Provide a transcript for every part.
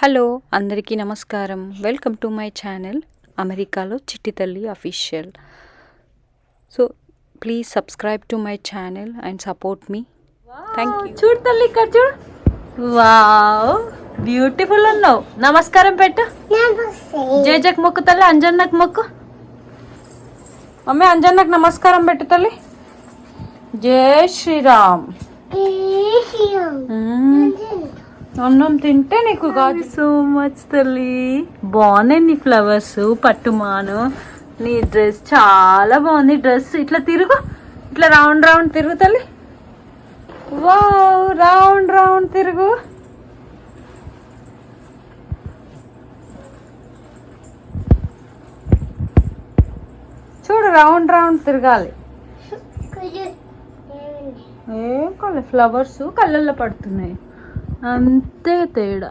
Hello అందరికీ నమస్కారం. Welcome to my channel అమెరికాలో Chitti Thalli official so please subscribe to my channel and support me thank you చూడు తల్లి ఇక్కడ చూడు. వావ్ బ్యూటిఫుల్ ఉన్నావు. నమస్కారం పెట్టు. జేజక్ మొక్కు తల్లి అంజన్నకు మొక్కు. మమ్మీ అంజన్నకు నమస్కారం పెట్టు తల్లి. జై శ్రీరామ్. అన్నం తింటే నీకు కాదు సో మచ్ తల్లి. బాగున్నాయి నీ ఫ్లవర్స్ పట్టుమాను. నీ డ్రెస్ చాలా బాగుంది. డ్రెస్ ఇట్లా తిరుగు. ఇట్లా రౌండ్ రౌండ్ తిరుగు తల్లి. వావ్ రౌండ్ రౌండ్ తిరుగు. చూడు రౌండ్ రౌండ్ తిరగాలి. ఏం కాలే ఫ్లవర్స్ కళ్ళల్లో పడుతున్నాయి. అంతే తేడా.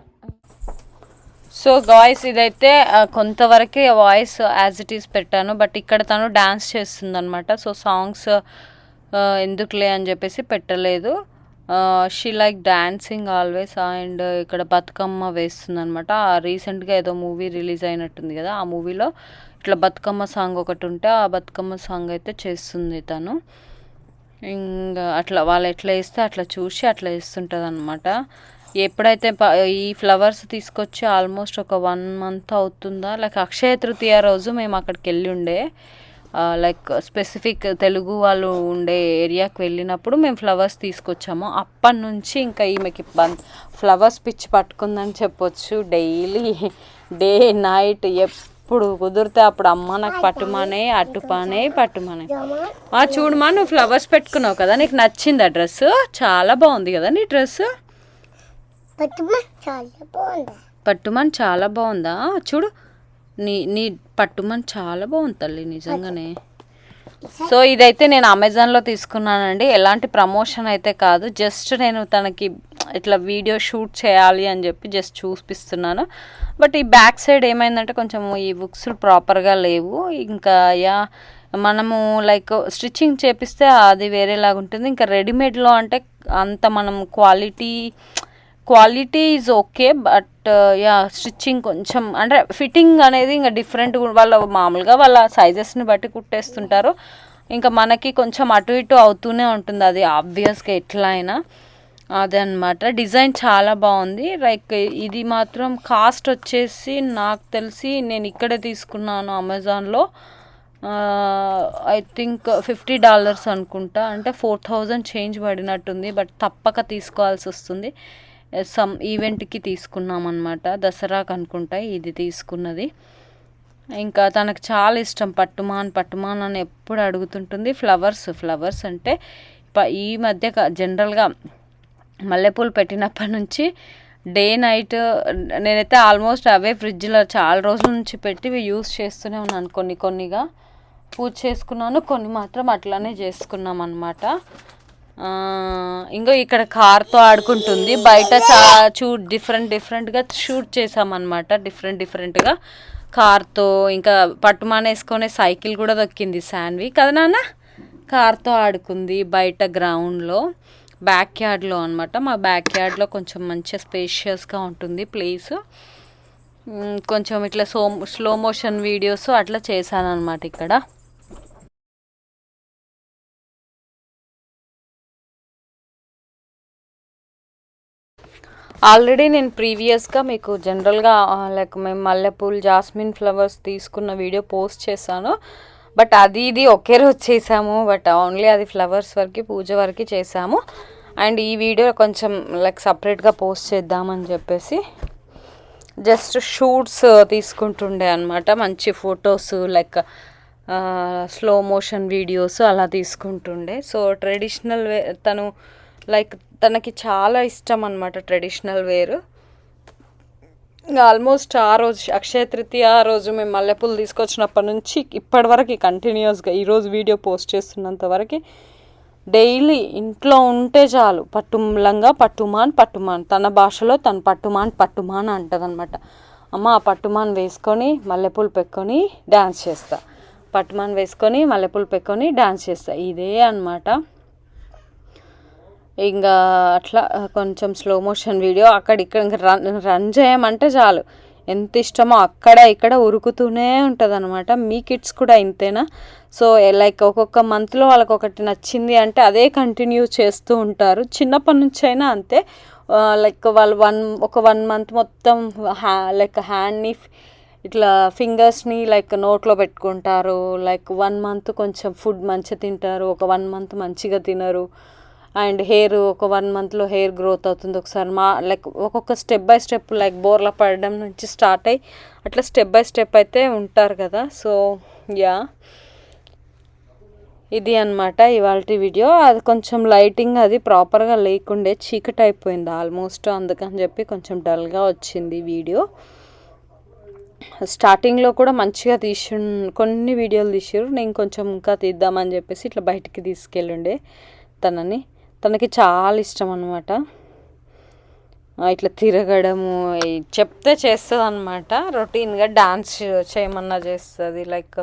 సో గాయస్ ఇదైతే కొంతవరకే వాయిస్ యాజ్ ఇట్ ఈస్ పెట్టాను. బట్ ఇక్కడ తను డ్యాన్స్ చేస్తుంది అనమాట సో సాంగ్స్ ఎందుకులే అని చెప్పేసి పెట్టలేదు. She like dancing always. And ఇక్కడ బతుకమ్మ వేస్తుంది అనమాట రీసెంట్గా ఏదో మూవీ రిలీజ్ అయినట్టుంది కదా ఆ మూవీలో. ఇట్లా బతుకమ్మ సాంగ్ ఒకటి ఉంటే ఆ బతుకమ్మ సాంగ్ అయితే చేస్తుంది తను. ఇంకా అట్లా వాళ్ళు ఎట్లా వేస్తే అట్లా చూసి అట్లా వేస్తుంటుంది అనమాట ఎప్పుడైతే ప- ఈ ఫ్లవర్స్ తీసుకొచ్చి ఆల్మోస్ట్ ఒక వన్ మంత్ అవుతుందా లైక్ అక్షయ తృతీయ రోజు మేము అక్కడికి వెళ్ళి ఉండే లైక్ స్పెసిఫిక్ తెలుగు వాళ్ళు ఉండే ఏరియాకి వెళ్ళినప్పుడు మేము ఫ్లవర్స్ తీసుకొచ్చాము. అప్పటి నుంచి ఇంకా ఈమెకి బం- ఫ్లవర్స్ పిచ్చి పట్టుకుందని చెప్పొచ్చు. డైలీ డే నైట్ ఎప్పుడు కుదిరితే అప్పుడు అమ్మ నాకు పట్టుమానే అట్టుపానే పట్టుమానే. ఆ చూడమా నువ్వు ఫ్లవర్స్ పెట్టుకున్నావు కదా నీకు నచ్చిందా డ్రెస్? చాలా బాగుంది కదా నీ డ్రెస్? పట్టుమని చాలా బాగుందా? చూడు నీ నీ పట్టుమని చాలా బాగుంది తల్లి నిజంగానే. సో ఇదైతే నేను అమెజాన్లో తీసుకున్నానండి. ఎలాంటి ప్రమోషన్ అయితే కాదు. జస్ట్ నేను తనకి ఇట్లా వీడియో షూట్ చేయాలి అని చెప్పి జస్ట్ చూపిస్తున్నాను. బట్ ఈ బ్యాక్ సైడ్ ఏమైందంటే కొంచెం ఈ బుక్స్ ప్రాపర్గా లేవు. ఇంకా యా మనము లైక్ స్టిచ్చింగ్ చేపిస్తే అది వేరేలాగా ఉంటుంది. ఇంకా రెడీమేడ్లో అంటే అంత మనం quality quality is okay but ya stitching కొంచెం అంటే ఫిట్టింగ్ అనేది ఇంకా డిఫరెంట్ వాళ్ళ మామూలుగా వాళ్ళ సైజెస్ని బట్టి కుట్టేస్తుంటారు. ఇంకా మనకి కొంచెం అటు ఇటు అవుతూనే ఉంటుంది. అది ఆబ్వియస్గా ఎట్లా అయినా అదే అనమాట డిజైన్ చాలా బాగుంది. లైక్ ఇది మాత్రం కాస్ట్ వచ్చేసి నాకు తెలిసి నేను ఇక్కడే తీసుకున్నాను అమెజాన్లో. ఐ థింక్ ఫిఫ్టీ డాలర్స్ అనుకుంటా. అంటే ఫోర్ థౌజండ్ చేంజ్ పడినట్టుంది. బట్ తప్పక తీసుకోవాల్సి వస్తుంది. సమ్ ఈవెంట్కి తీసుకున్నాం అనమాట దసరాకు అనుకుంటా ఇది తీసుకున్నది. ఇంకా తనకు చాలా ఇష్టం. పట్టుమాన్ పట్టుమాన్ అని ఎప్పుడు అడుగుతుంటుంది. ఫ్లవర్స్ ఫ్లవర్స్ అంటే ప- ఈ మధ్య జనరల్గా మల్లెపూలు పెట్టినప్పటి నుంచి డే నైట్ నేనైతే ఆల్మోస్ట్ అవే ఫ్రిడ్జ్లో చాలా రోజుల నుంచి పెట్టి యూస్ చేస్తూనే ఉన్నాను కొన్ని కొన్నిగా. పూజ చేసుకున్నాను కొన్ని మాత్రం అట్లానే చేసుకున్నాం అనమాట ఇంకా ఇక్కడ కార్తో ఆడుకుంటుంది. బయట చా చూ డిఫరెంట్ డిఫరెంట్గా షూట్ చేసామన్నమాట డిఫరెంట్ డిఫరెంట్గా కార్తో ఇంకా పట్టుమానేసుకునే సైకిల్ కూడా దొక్కింది శాన్వి. కదా నాన్న? కార్తో ఆడుకుంది బయట గ్రౌండ్లో. బ్యాక్ యార్డ్లో అనమాట మా బ్యాక్ యార్డ్లో కొంచెం మంచిగా స్పేషియస్గా ఉంటుంది ప్లేస్ కొంచెం ఇట్లా సో స్లో మోషన్ వీడియోస్ అట్లా చేశాను అనమాట ఇక్కడ. ఆల్రెడీ నేను ప్రీవియస్గా మీకు జనరల్గా లైక్ మేము మల్లెపూలు జాస్మిన్ ఫ్లవర్స్ తీసుకున్న వీడియో పోస్ట్ చేశాను. బట్ అది ఇది ఒకే రోజు చేసాము బట్ ఓన్లీ అది ఫ్లవర్స్ వరకు పూజ వరకు చేసాము. అండ్ ఈ వీడియో కొంచెం లైక్ సపరేట్గా పోస్ట్ చేద్దామని చెప్పేసి జస్ట్ షూట్స్ తీసుకుంటుండే అనమాట మంచి photos like slow motion videos అలా తీసుకుంటుండే. సో ట్రెడిషనల్ వే తను లైక్ తనకి చాలా ఇష్టం అనమాట ట్రెడిషనల్ వేర్. ఆల్మోస్ట్ ఆ రోజు అక్షయ తృతీయ ఆ రోజు మేము మల్లెపూలు తీసుకొచ్చినప్పటి నుంచి ఇప్పటివరకు కంటిన్యూస్గా ఈరోజు వీడియో పోస్ట్ చేస్తున్నంత వరకు డైలీ ఇంట్లో ఉంటే చాలు పట్టులంగా పట్టుమాన్ పట్టుమాన్ తన భాషలో తను పట్టుమాన్ పట్టుమాన్ అంటదనమాట అమ్మ ఆ పట్టుమాన్ వేసుకొని మల్లెపూలు పెట్టుకొని డ్యాన్స్ చేస్తా. పట్టుమాన్ వేసుకొని మల్లెపూలు పెట్టుకొని డ్యాన్స్ చేస్తా. ఇదే అన్నమాట. ఇంకా అట్లా కొంచెం స్లో మోషన్ వీడియో అక్కడ ఇక్కడ ఇంకా రన్ రన్ చేయమంటే చాలు. ఎంత ఇష్టమో అక్కడ ఇక్కడ ఉరుకుతూనే ఉంటుంది అనమాట మీ కిడ్స్ కూడా ఇంతేనా? సో లైక్ ఒక్కొక్క మంత్లో వాళ్ళకి ఒకటి నచ్చింది అంటే అదే కంటిన్యూ చేస్తూ ఉంటారు. చిన్నప్పటి నుంచి అయినా అంతే. లైక్ వాళ్ళు వన్ ఒక వన్ మంత్ మొత్తం హ్యా లైక్ హ్యాండ్ని ఇట్లా ఫింగర్స్ని లైక్ నోట్లో పెట్టుకుంటారు. లైక్ వన్ మంత్ కొంచెం ఫుడ్ మంచిగా తింటారు. ఒక వన్ మంత్ మంచిగా తినరు. అండ్ హెయిర్ ఒక వన్ మంత్లో హెయిర్ గ్రోత్ అవుతుంది. ఒకసారి మా లైక్ ఒక్కొక్క స్టెప్ బై స్టెప్ లైక్ బోర్ల పడడం నుంచి స్టార్ట్ అయ్యి అట్లా స్టెప్ బై స్టెప్ అయితే ఉంటారు కదా. So ya. ఇది అన్నమాట ఇవాళ వీడియో. అది కొంచెం లైటింగ్ అది ప్రాపర్గా లేకుండే చీకటి అయిపోయింది ఆల్మోస్ట్. అందుకని చెప్పి కొంచెం డల్గా వచ్చింది వీడియో. స్టార్టింగ్లో కూడా మంచిగా తీసి కొన్ని వీడియోలు తీసారు నేను కొంచెం ఇంకా తీద్దామని చెప్పేసి ఇట్లా బయటికి తీసుకెళ్ళుండే తనని. తనకి చాలా ఇష్టం అనమాట ఇట్లా తిరగడము చెప్తే చేస్తుంది అనమాట రొటీన్గా డాన్స్ చేయమన్నా చేస్తుంది. లైక్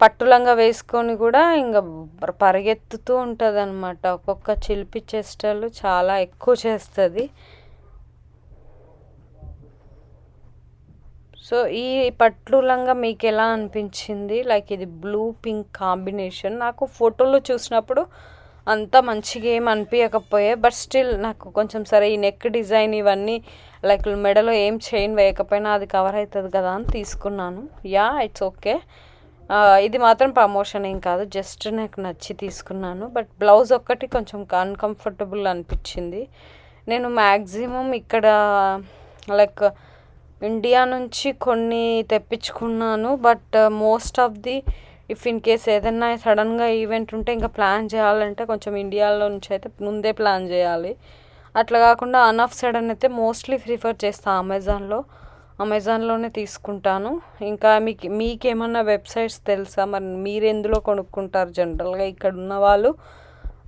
పట్టులంగా వేసుకొని కూడా ఇంకా పరిగెత్తుతూ ఉంటుంది అనమాట ఒక్కొక్క చిలిపి చేష్టలు చాలా ఎక్కువ చేస్తుంది. సో ఈ పట్లు లంగా మీకు ఎలా అనిపించింది? లైక్ ఇది బ్లూ పింక్ కాంబినేషన్. నాకు ఫోటోలో చూసినప్పుడు అంత మంచిగా ఏం అనిపించకపోయే బట్ స్టిల్ నాకు కొంచెం సరే ఈ నెక్ డిజైన్ ఇవన్నీ లైక్ మెడలో ఏం చైన్ వేయకపోయినా అది కవర్ అవుతుంది కదా అని తీసుకున్నాను. Ya it's okay. ఇది మాత్రం ప్రమోషన్ ఏం కాదు జస్ట్ నాకు నచ్చి తీసుకున్నాను. బట్ బ్లౌజ్ ఒక్కటి కొంచెం అన్కంఫర్టబుల్ అనిపించింది. నేను మ్యాక్సిమం ఇక్కడ లైక్ ఇండియా నుంచి కొన్ని తెప్పించుకున్నాను but most of the if in case ఏదైనా సడన్గా ఈవెంట్ ఉంటే ఇంకా ప్లాన్ చేయాలంటే కొంచెం ఇండియాలో నుంచి అయితే ముందే ప్లాన్ చేయాలి. అట్లా కాకుండా అన్ ఆఫ్ సడన్ అయితే మోస్ట్లీ ప్రిఫర్ చేస్తాను అమెజాన్లో అమెజాన్లోనే తీసుకుంటాను. ఇంకా మీకు మీకేమన్నా వెబ్సైట్స్ తెలుసా? మరి మీరు ఎందులో కొనుక్కుంటారు జనరల్గా ఇక్కడ ఉన్న వాళ్ళు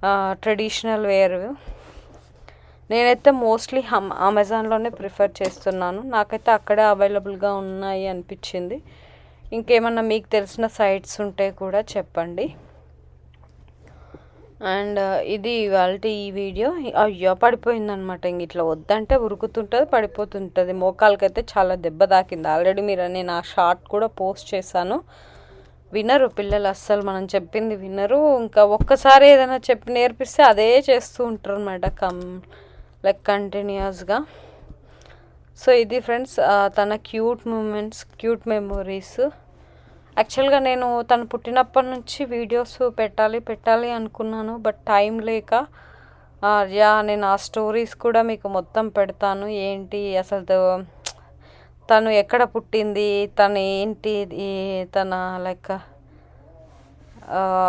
uh, ట్రెడిషనల్ వేర్. నేనైతే మోస్ట్లీ హమ్ అమెజాన్లోనే ప్రిఫర్ చేస్తున్నాను. నాకైతే అక్కడే అవైలబుల్గా ఉన్నాయి అనిపించింది. ఇంకేమన్నా మీకు తెలిసిన సైట్స్ ఉంటే కూడా చెప్పండి. అండ్ ఇది ఇవాళ ఈ వీడియో. అయ్యో పడిపోయిందనమాట ఇంక ఇట్లా వద్దంటే ఉరుకుతుంటుంది పడిపోతుంటుంది. మోకాలకైతే చాలా దెబ్బ తాకింది. ఆల్రెడీ మీరు నేను ఆ షార్ట్ కూడా పోస్ట్ చేశాను. వినరు పిల్లలు అస్సలు మనం చెప్పింది వినరు. ఇంకా ఒక్కసారి ఏదైనా చెప్పి నేర్పిస్తే అదే చేస్తూ ఉంటారు అనమాట కమ్ లైక్ కంటిన్యూస్గా సో ఇది ఫ్రెండ్స్ తన క్యూట్ మూమెంట్స్ క్యూట్ మెమొరీస్ యాక్చువల్గా నేను తను పుట్టినప్పటి నుంచి వీడియోస్ పెట్టాలి పెట్టాలి అనుకున్నాను బట్ టైం లేక యా నేను ఆ స్టోరీస్ కూడా మీకు మొత్తం పెడతాను. ఏంటి అసలు తను ఎక్కడ పుట్టింది తను ఏంటి తన లైక్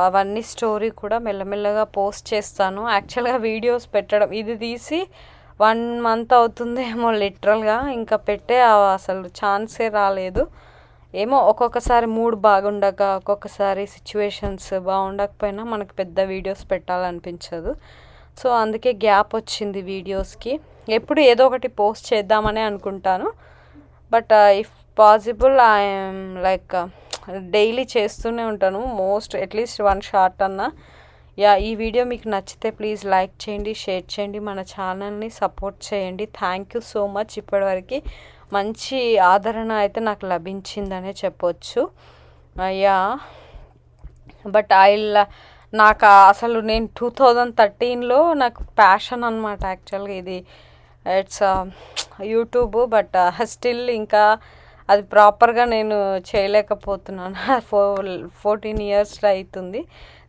అవన్నీ స్టోరీ కూడా మెల్లమెల్లగా పోస్ట్ చేస్తాను. యాక్చువల్గా వీడియోస్ పెట్టడం ఇది తీసి వన్ మంత్ అవుతుందేమో లిటరల్గా ఇంకా పెట్టే అసలు ఛాన్సే రాలేదు. ఏమో ఒక్కొక్కసారి మూడ్ బాగుండక ఒక్కొక్కసారి సిచ్యువేషన్స్ బాగుండకపోయినా మనకు పెద్ద వీడియోస్ పెట్టాలనిపించదు. సో అందుకే గ్యాప్ వచ్చింది వీడియోస్కి ఎప్పుడు ఏదో ఒకటి పోస్ట్ చేద్దామనే అనుకుంటాను. But if possible I'm like daily చేస్తూనే ఉంటాను. Most at least one short అన్నా. యా ఈ వీడియో మీకు నచ్చితే ప్లీజ్ లైక్ చేయండి షేర్ చేయండి మన ఛానల్ని సపోర్ట్ చేయండి. థ్యాంక్ యూ సో మచ్ ఇప్పటివరకు మంచి ఆదరణ అయితే నాకు లభించిందనే చెప్పొచ్చు. యా. బట్ ఐ నాకు అసలు నేను టూ థౌజండ్ థర్టీన్లో నాకు ప్యాషన్ అనమాట యాక్చువల్గా ఇది. ఇట్స్ యూట్యూబ్ బట్ స్టిల్ ఇంకా అది ప్రాపర్గా నేను చేయలేకపోతున్నాను. ఫోర్ ఫోర్టీన్ ఇయర్స్లో అవుతుంది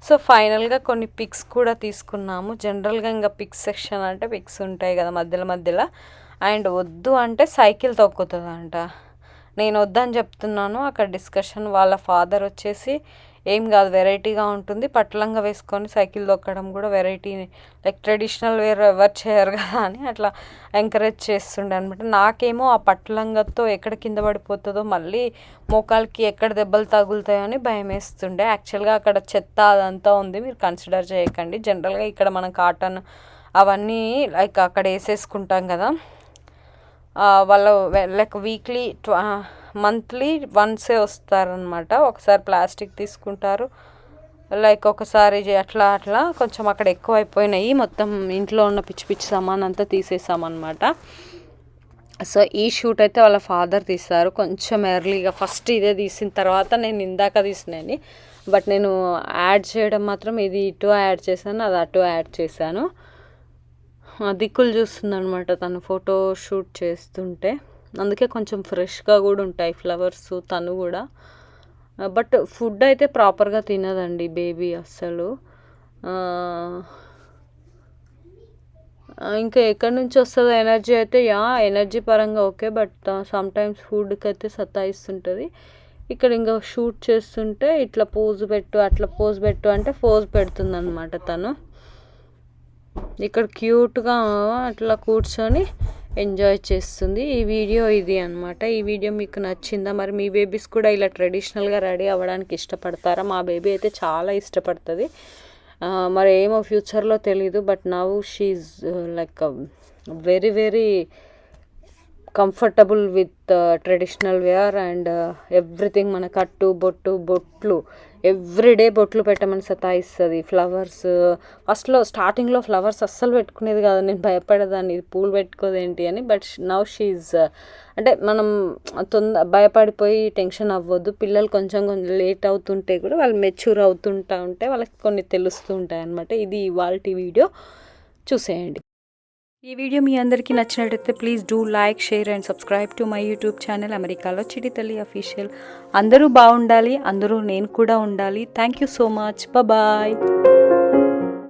సో ఫైనల్గా కొన్ని పిక్స్ కూడా తీసుకున్నాము. జనరల్గా ఇంకా పిక్స్ సెక్షన్ అంటే పిక్స్ ఉంటాయి కదా మధ్యలో మధ్యలో. అండ్ వద్దు అంటే సైకిల్ తొక్కుతుందంట. నేను వద్దని చెప్తున్నాను. అక్కడ డిస్కషన్ వాళ్ళ ఫాదర్ వచ్చేసి ఏం కాదు వెరైటీగా ఉంటుంది. పట్లంగా వేసుకొని సైకిల్ తొక్కడం కూడా వెరైటీ లైక్ ట్రెడిషనల్ వేర్ ఎవరు చేయరు కదా అని అట్లా ఎంకరేజ్ చేస్తుండే అనమాట నాకేమో ఆ పట్లంగతో ఎక్కడ కింద పడిపోతుందో మళ్ళీ మోకాలకి ఎక్కడ దెబ్బలు తగులుతాయో అని భయం వేస్తుండే యాక్చువల్గా అక్కడ చెత్త అదంతా ఉంది మీరు కన్సిడర్ చేయకండి. జనరల్గా ఇక్కడ మనం కాటన్ అవన్నీ లైక్ అక్కడ వేసేసుకుంటాం కదా. వాళ్ళు లైక్ వీక్లీ మంత్లీ వన్సే వస్తారనమాట ఒకసారి ప్లాస్టిక్ తీసుకుంటారు. లైక్ ఒకసారి అట్లా అట్లా కొంచెం అక్కడ ఎక్కువ అయిపోయినాయి మొత్తం ఇంట్లో ఉన్న పిచ్చి పిచ్చి సామాన్ అంతా తీసేసామన్నమాట. సో ఈ షూట్ అయితే వాళ్ళ ఫాదర్ తీస్తారు. కొంచెం ఎర్లీగా ఫస్ట్ ఇదే తీసిన తర్వాత నేను ఇందాక తీసినాని. బట్ నేను యాడ్ చేయడం మాత్రం ఇది ఇటు యాడ్ చేశాను అది అటు యాడ్ చేశాను. ఆ, దిక్కులు చూస్తుందనమాట తను ఫోటో షూట్ చేస్తుంటే. అందుకే కొంచెం ఫ్రెష్గా కూడా ఉంటాయి ఫ్లవర్స్ తను కూడా. బట్ ఫుడ్ అయితే ప్రాపర్గా తినదండి బేబీ అస్సలు. ఇంకా ఎక్కడి నుంచి వస్తుందో ఎనర్జీ అయితే యా ఎనర్జీ పరంగా ఓకే బట్ సమ్ టైమ్స్ ఫుడ్కి అయితే సతాయిస్తుంటుంది. ఇక్కడ ఇంకా షూట్ చేస్తుంటే ఇట్లా పోజ్ పెట్టు అట్లా పోజ్ పెట్టు అంటే పోజ్ పెడుతుందనమాట తను. ఇక్కడ క్యూట్గా అట్లా కూర్చొని ఎంజాయ్ చేస్తుంది. ఈ వీడియో ఇది అన్నమాట. ఈ వీడియో మీకు నచ్చిందా? మరి మీ బేబీస్ కూడా ఇలా ట్రెడిషనల్గా రెడీ అవ్వడానికి ఇష్టపడతారా? మా బేబీ అయితే చాలా ఇష్టపడుతుంది. మరి ఏమో ఫ్యూచర్లో తెలీదు but now she like very very comfortable with traditional wear and everything మన కట్టు బొట్టు బొట్లు ఎవ్రీడే బొట్లు పెట్టమని సతాయిస్తుంది. ఫ్లవర్స్ ఫస్ట్లో స్టార్టింగ్లో ఫ్లవర్స్ అస్సలు పెట్టుకునేది కాదు. నేను భయపడేదాన్ని ఇది పూలు పెట్టుకోదేంటి అని. బట్ నవ్ షీజ్ అంటే మనం తొంద భయపడిపోయి టెన్షన్ అవ్వద్దు. పిల్లలు కొంచెం కొంచెం లేట్ అవుతుంటే కూడా వాళ్ళు మెచ్యూర్ అవుతుంటా ఉంటే వాళ్ళకి కొన్ని తెలుస్తూ ఉంటాయి అనమాట ఇది ఇవాళ వీడియో. చూసేయండి. ఈ వీడియో మీ అందరికీ నచ్చినట్టయితే please do like share and subscribe to my YouTube channel అమెరికాలో చిటి తల్లి అఫీషియల్ అందరూ బాగుండాలి అందరూ నేను కూడా ఉండాలి. Thank you so much bye